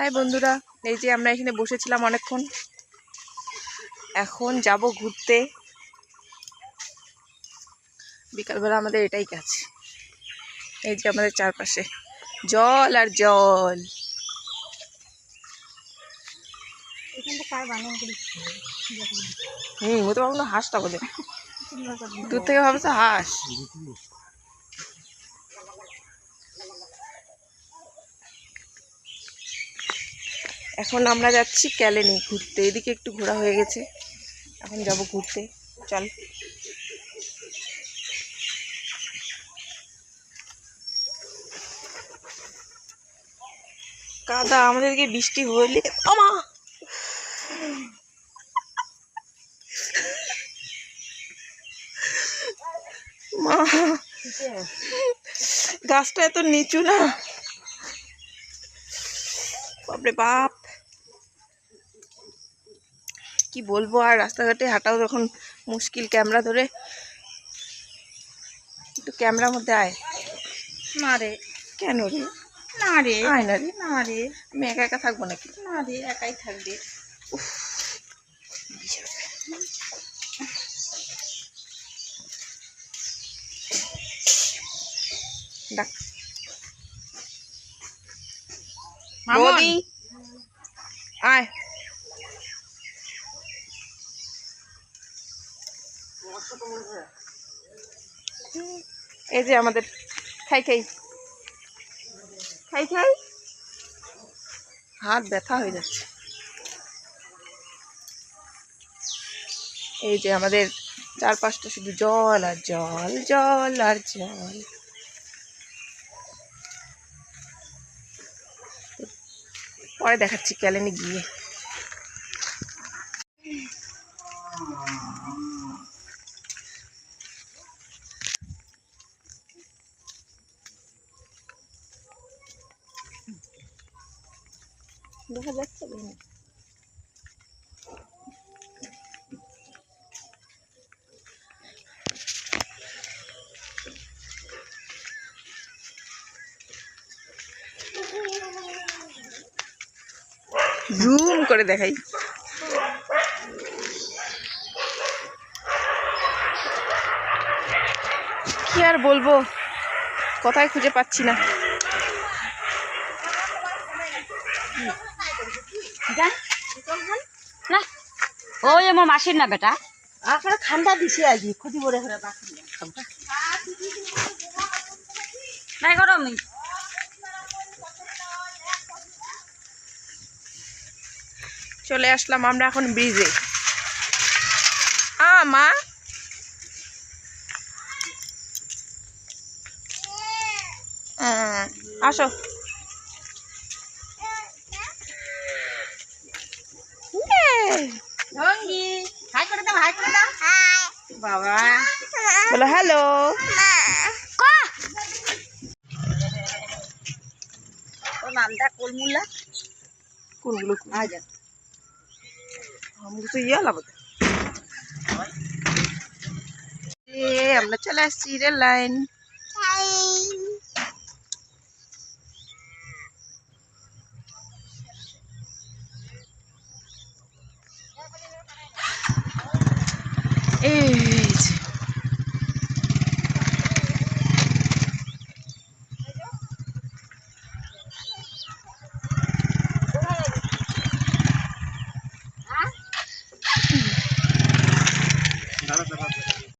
High বন্ধুরা এই যে আমরা এখানে বসেছিলাম অনেকক্ষণ। এখন যাব ঘুরতে। বিকালবেলা আমাদের এটাই কাজ। এই যে আমাদের চারপাশে। জল আর জল। হুম হতে পারব না হাঁসটা বলে দূর থেকে ভাবছে হাঁস। এখন আমরা যাচ্ছি ক্যালেনি ঘুরতে। এদিকে একটু ঘোরা হয়ে গেছে। এখন যাব ঘুরতে। চল। কাদা, আমাদেরকে বৃষ্টি হলে আমা মা! গাছটা এত নিচু না। বাপরে বাপ! কি বলব? আর রাস্তাঘাটে হাঁটাও যখন মুশকিল ক্যামেরা ধরে একটু ক্যামেরার মধ্যে আয়। না রে। কেন রে? না রে। আয় না রে। না রে। আমি একা একা থাকব নাকি? না রে একাই থাকবে। ডাক আয়। এই যে আমাদের খাই খাই। খাই খাই। হাত ব্যথা হয়ে যাচ্ছে। এই যে আমাদের চারপাশটা শুধু জল আর জল জল আর জল। পরে দেখাচ্ছি ক্যালেনে গিয়ে। দেখা যাচ্ছে না জুম করে দেখাই। কি আর বলব? কথাই খুঁজে পাচ্ছি না। ওই আমার মাসির না বেটা। আপনার ঠান্ডা দিছে আজ ক্ষতি করে নাই গরম নেই চলে আসলাম আমরা এখন ব্রিজে আ মা। আসো। Bawa. Hello, hello. Ko. Ko nanda kulmula. Kulmula. Aja. हमको तो ये लगा ये हमने चला सीरियल लाइन